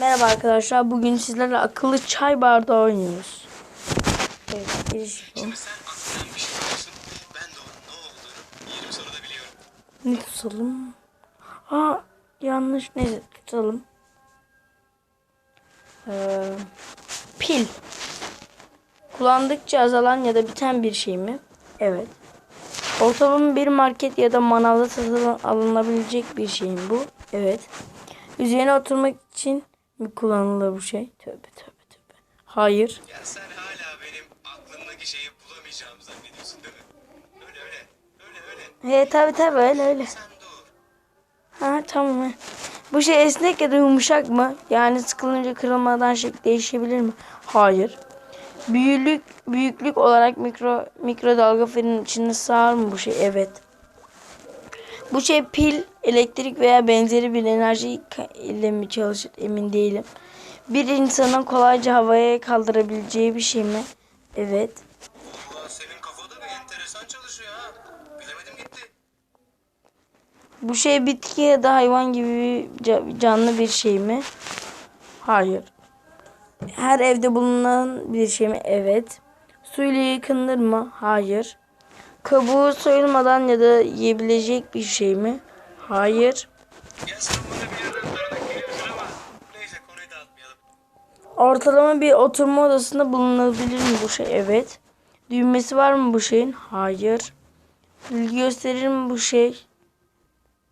Merhaba arkadaşlar. Bugün sizlerle akıllı çay bardağı oynuyoruz. Evet, giriş bu. Şey ne olduğunu 20 soruda biliyorum. Ne tutalım? Aa, yanlış. Neyse tutalım. Ee, pil. Kullandıkça azalan ya da biten bir şey mi? Evet. Ortalama bir market ya da manavda satın alınabilecek bir şey mi bu? Evet. Üzerine oturmak için mi kullanılır bu şey? Tövbe tövbe tövbe. Hayır. Ya sen hala benim aklımdaki şeyi bulamayacağımı zannediyorsun değil mi? Öyle öyle. Öyle öyle. He tabi tabi öyle öyle. Sen dur. Ha tamam. Bu şey esnek ya da yumuşak mı? Yani sıkılınca kırılmadan şekli değişebilir mi? Hayır. Büyüklük büyüklük olarak mikro mikrodalga fırının içine sığar mı bu şey? Evet. Bu şey pil, elektrik veya benzeri bir enerji ile mi çalışır emin değilim. Bir insanın kolayca havaya kaldırabileceği bir şey mi? Evet. Allah senin kafada bir enteresan çalışıyor ha. Bilemedim gitti. Bu şey bitki ya da hayvan gibi bir canlı bir şey mi? Hayır. Her evde bulunan bir şey mi? Evet. Suyla yıkanır mı? Hayır. Kabuğu soyulmadan ya da yiyebilecek bir şey mi? Hayır. Ortalama bir oturma odasında bulunabilir mi bu şey? Evet. Düğmesi var mı bu şeyin? Hayır. İlgi gösterir mi bu şey?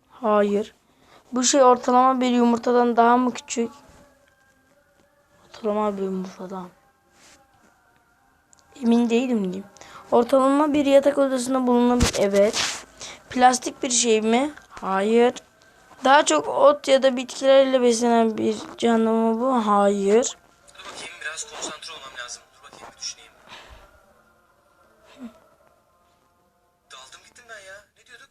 Hayır. Bu şey ortalama bir yumurtadan daha mı küçük? Ortalama bir yumurtadan. Emin değilim diyeyim. Ortalama bir yatak odasında bulunabilir. Evet. Plastik bir şey mi? Hayır. Daha çok ot ya da bitkilerle beslenen bir canlı mı bu? Hayır. Dur bakayım biraz konsantre olmam lazım. Dur bakayım bir düşüneyim. Daldım gittim ben ya. Ne diyorduk?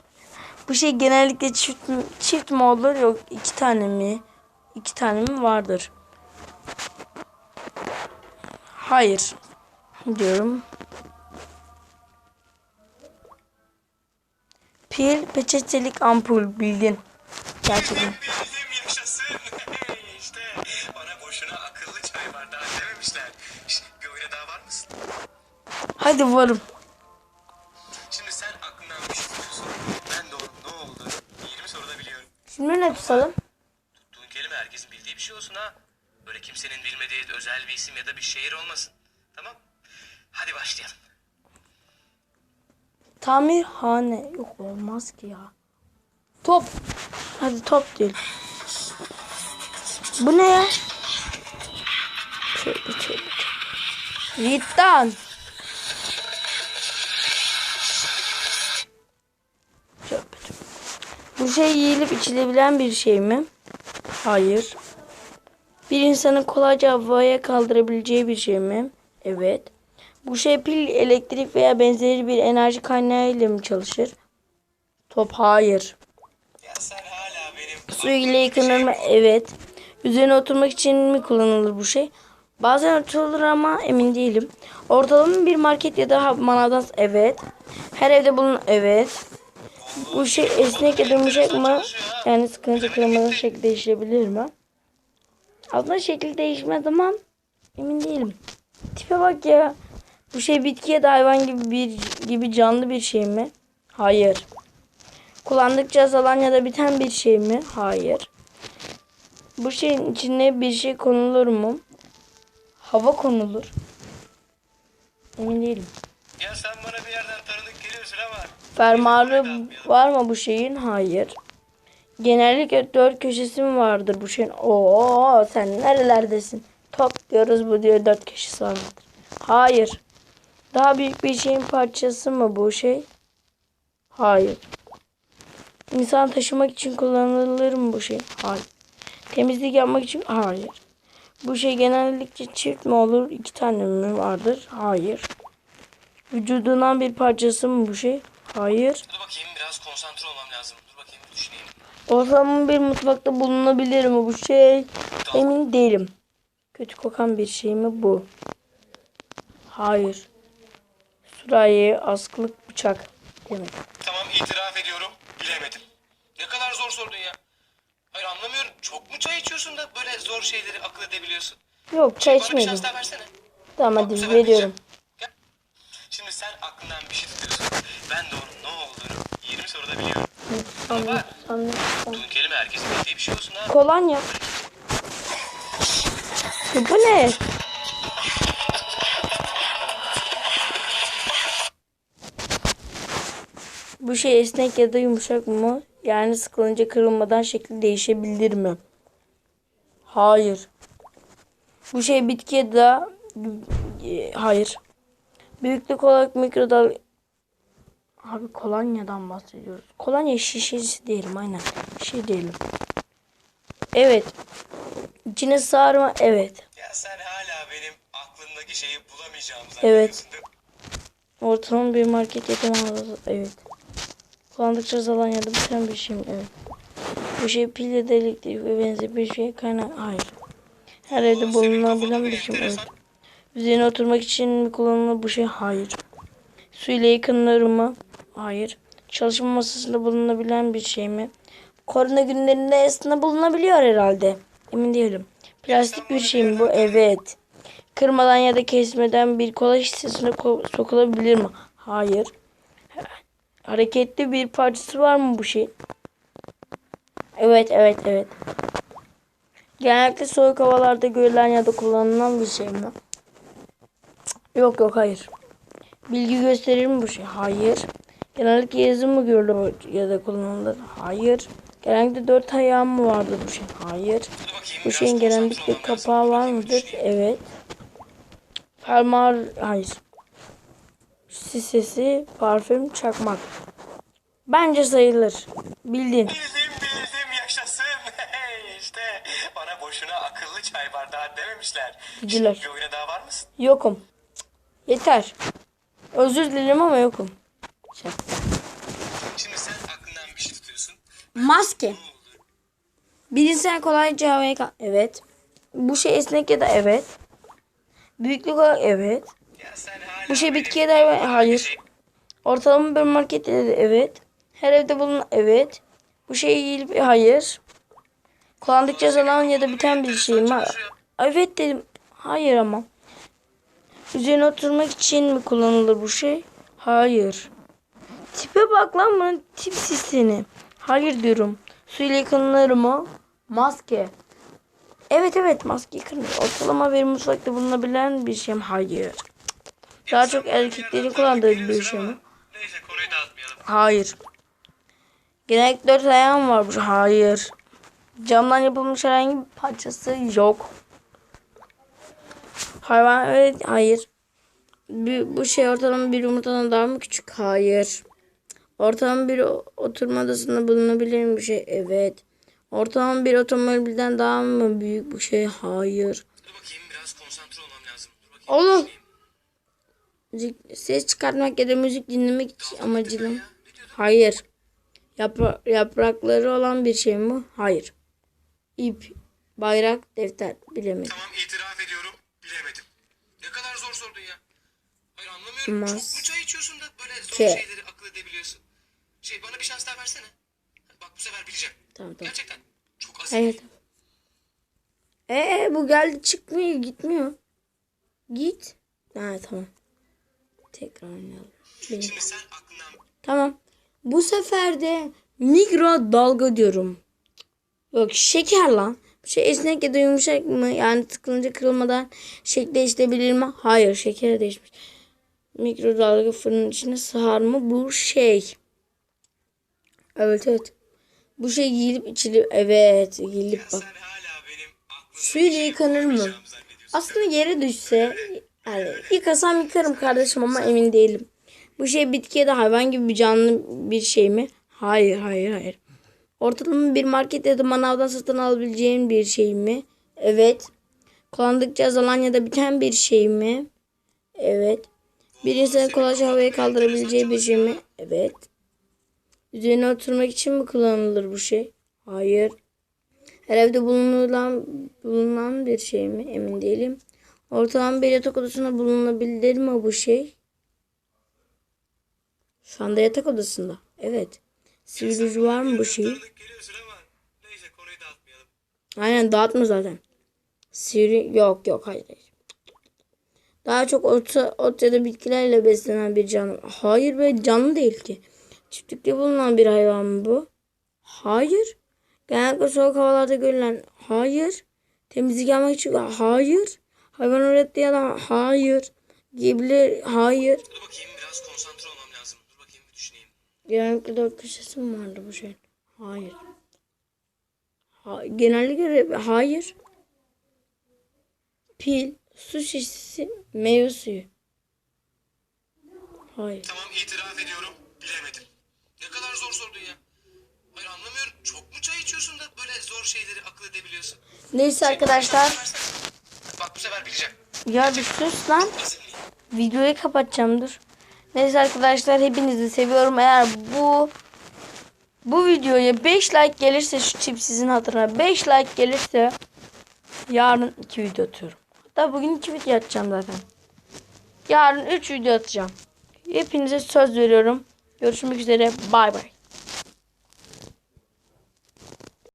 Bu şey genellikle çift mi, çift mi olur yok iki tane mi? İki tane mi vardır? Hayır diyorum. Pil, peçetelik, ampul bildin. Gerçekten. İşte bana boşuna akıllı çay bardağı dememişler. Şş, bir oyuna daha var mısın? Hadi varım. Şimdi sen aklından bir şey tutuyorsun. Ben de onun ne olduğunu 20 soruda biliyorum. Şimdi ne tutalım? Tuttuğun kelime herkesin bildiği bir şey olsun ha. Böyle kimsenin bilmediği özel bir isim ya da bir şehir olmasın. Tamam? Hadi başlayalım. Tamirhane. Yok olmaz ki ya. Top. Hadi top değil. Bu ne ya? Tövbe tövbe. Vittan. Tövbe tövbe. Bu şey yiyilip içilebilen bir şey mi? Hayır. Bir insanın kolayca havaya kaldırabileceği bir şey mi? Evet. Bu şey pil, elektrik veya benzeri bir enerji kaynağı ile mi çalışır? Top hayır. Su ile yıkanır mı? Evet. Üzerine oturmak için mi kullanılır bu şey? Bazen oturulur ama emin değilim. Ortalama bir market ya da manavdan evet. Her evde bulun evet. Bu şey esnek ya yumuşak mı? Yani sıkıntı kırılmadan şekli değişebilir mi? Aslında şekil değişmez ama emin değilim. Tipe bak ya. Bu şey bitki ya da hayvan gibi bir gibi canlı bir şey mi? Hayır. Kullandıkça azalan ya da biten bir şey mi? Hayır. Bu şeyin içine bir şey konulur mu? Hava konulur. Emin değilim. Ya sen bana bir yerden tanıdık geliyorsun ama... Fermuarı var mı bu şeyin? Hayır. Genellikle dört köşesi mi vardır bu şeyin? Oo sen nerelerdesin? Top diyoruz bu diyor dört köşesi vardır. Hayır. Daha büyük bir şeyin parçası mı bu şey? Hayır. İnsan taşımak için kullanılır mı bu şey? Hayır. Temizlik yapmak için? Hayır. Bu şey genellikle çift mi olur? iki tane mi vardır? Hayır. Vücudundan bir parçası mı bu şey? Hayır. Dur bakayım biraz konsantre olmam lazım. Dur bakayım bir düşüneyim. Ortamın bir mutfakta bulunabilir mi bu şey? Emin değilim. Kötü kokan bir şey mi bu? Hayır. Sürahi, askılık, bıçak. Demek. Tamam itiraf ediyorum. Bilemedim. Ne kadar zor sordun ya. Hayır anlamıyorum. Çok mu çay içiyorsun da böyle zor şeyleri akıl edebiliyorsun? Yok çay Bana bir içmedim. şans daha versene. Tamam Bak, bu hadi sefer veriyorum. bileceğim. Gel. Şimdi sen aklından bir şey tutuyorsun. Ben de onun ne olduğunu 20 soruda biliyorum. Anladım, anladım. Bunun kelime herkesin bildiği bir şey olsun ha. Kolonya. Ya Bu ne? Bu şey esnek ya da yumuşak mı? Yani sıkılınca kırılmadan şekli değişebilir mi? Hayır. Bu şey bitki ya da e, hayır. Büyüklük olarak mikrodalga Abi kolonyadan bahsediyoruz. Kolonya şişesi diyelim aynen. Şey diyelim. Evet. İçine sığar mı? Evet. Ya sen hala benim aklımdaki şeyi bulamayacağımı Evet. Ortalama bir market yakın. Evet. Kullandıkça zaman ya da biten bir şey mi? Bu şey pil ya ve benzeri bir şey kaynak. Hayır. Her evde bulunabilen bir şey mi? Evet. Üzerine oturmak için mi kullanılır bu şey? Hayır. Su ile yıkanır mı? Hayır. Çalışma masasında bulunabilen bir şey mi? Korona günlerinde aslında bulunabiliyor herhalde. Emin değilim. Plastik bir şey mi bu? Evet. Kırmadan ya da kesmeden bir kola şişesine ko- sokulabilir mi? Hayır. Hareketli bir parçası var mı bu şey? Evet, evet, evet. Genellikle soğuk havalarda görülen ya da kullanılan bir şey mi? Yok yok hayır. Bilgi gösterir mi bu şey? Hayır. Genellikle yazı mı görülür ya da kullanılır? Hayır. Genellikle dört ayağı mı vardır bu şey? Hayır. Bu şeyin genellikle kapağı var mıdır? Evet. Fermuar hayır. Sisesi, parfüm, çakmak. Bence sayılır. Bildin. Bildim bildim yaşasın. Hey işte bana boşuna akıllı çay bardağı dememişler. Gidiler. Şimdi bir oyuna daha var mısın? Yokum. Cık, Yeter. Özür dilerim ama yokum. Şey. Şimdi sen aklından bir şey tutuyorsun. Maske. Bilimsel kolayca havaya Evet. Bu şey esnek ya da evet. Büyüklük olarak evet. Bu şey bitkiye aklımdaki hayır. Ortalama bir market dedi evet. Her evde bulunan evet. Bu şey yiyilip hayır. Kullandıkça zaman ya da biten bir şey mi? Evet dedim. Hayır ama. Üzerine oturmak için mi kullanılır bu şey? Hayır. Tipe bak lan bunun tip seni. Hayır diyorum. Suyla yıkanılır mı? Maske. Evet evet maske yıkanır. Ortalama bir mutfakta bulunabilen bir şey mi? Hayır. Daha çok erkeklerin kullandığı bir şey mi? Neyse konuyu dağıtmayalım. Hayır. Genellikle dört ayağım var. bu- Hayır. Camdan yapılmış herhangi bir parçası yok. Hayvan evet hayır. Bu, bu şey ortalama bir yumurtadan daha mı küçük? Hayır. Ortalama bir oturma odasında bulunabilir bir şey? Evet. Ortalama bir otomobilden daha mı büyük bu şey? Hayır. Dur bakayım biraz konsantre olmam lazım. Dur bakayım. Oğlum. Müzik- Ses çıkartmak ya da müzik dinlemek amacıyla? Hayır. Yapra- yaprakları olan bir şey mi? Hayır. İp, bayrak, defter. Bilemedim. Tamam itiraf ediyorum bilemedim. Ne kadar zor sordun ya. Hayır anlamıyorum. Mas- Çok mu çay içiyorsun da böyle zor Şey. şeyleri akıl edebiliyorsun? Şey bana bir şans daha versene. Bak bu sefer bileceğim. Tamam tamam. Gerçekten. Çok az. Evet. Ee bu geldi çıkmıyor gitmiyor. Git. Ha tamam. Tekrar oynayalım. Benim. Tamam. Bu sefer de mikrodalga diyorum. Yok şeker lan. Şey esnek ya da yumuşak mı? Yani tıkılınca kırılmadan şekli değiştirebilir mi? Hayır şeker değişmiş. Mikrodalga fırının içine sığar mı? Bu şey. Evet evet. Bu şey yiyilip içilip evet yiyilip bak. Suyla yıkanır mı? Aslında yere düşse yani yıkasam yıkarım kardeşim ama emin değilim. Bu şey bitki ya da hayvan gibi bir canlı bir şey mi? Hayır hayır hayır. Ortalama bir market ya da manavdan satın alabileceğin bir şey mi? Evet. Kullandıkça azalan ya da biten bir şey mi? Evet. Bir insanın kolayca havaya kaldırabileceği bir şey mi? Evet. Üzerine oturmak için mi kullanılır bu şey? Hayır. Her evde bulunulan bulunan bir şey mi? Emin değilim. Ortalama bir yatak odasında bulunabilir mi bu şey? Şu anda yatak odasında. Evet. Sivri var mı bu şey? Aynen dağıtma zaten. Sivri yok yok hayır. hayır. Daha çok ot, ot ya da bitkilerle beslenen bir canlı. Hayır be canlı değil ki. Çiftlikte bulunan bir hayvan mı bu? Hayır. Genellikle soğuk havalarda görülen. Hayır. Temizlik yapmak için. Hayır. Hayvan ürettiği adam. Hayır. Gibiler. Hayır. Dur bakayım biraz konsantre olmam lazım. Dur bakayım bir düşüneyim. Genellikle dört köşesi mi vardı bu şeyin? Hayır. Ha, genellikle hayır. Pil, su şişesi, meyve suyu. Hayır. Tamam itiraf ediyorum. Bilemedim. Ne kadar zor sordun ya. Hayır anlamıyorum. Çok mu çay içiyorsun da böyle zor şeyleri akıl edebiliyorsun? Neyse arkadaşlar. Sefer bileceğim. Ya bir sus lan. Videoyu kapatacağım dur. Neyse arkadaşlar hepinizi seviyorum. Eğer bu bu videoya 5 like gelirse şu tip sizin hatırına 5 like gelirse yarın 2 video atıyorum. Hatta bugün 2 video atacağım zaten. Yarın 3 video atacağım. Hepinize söz veriyorum. Görüşmek üzere. Bay bay.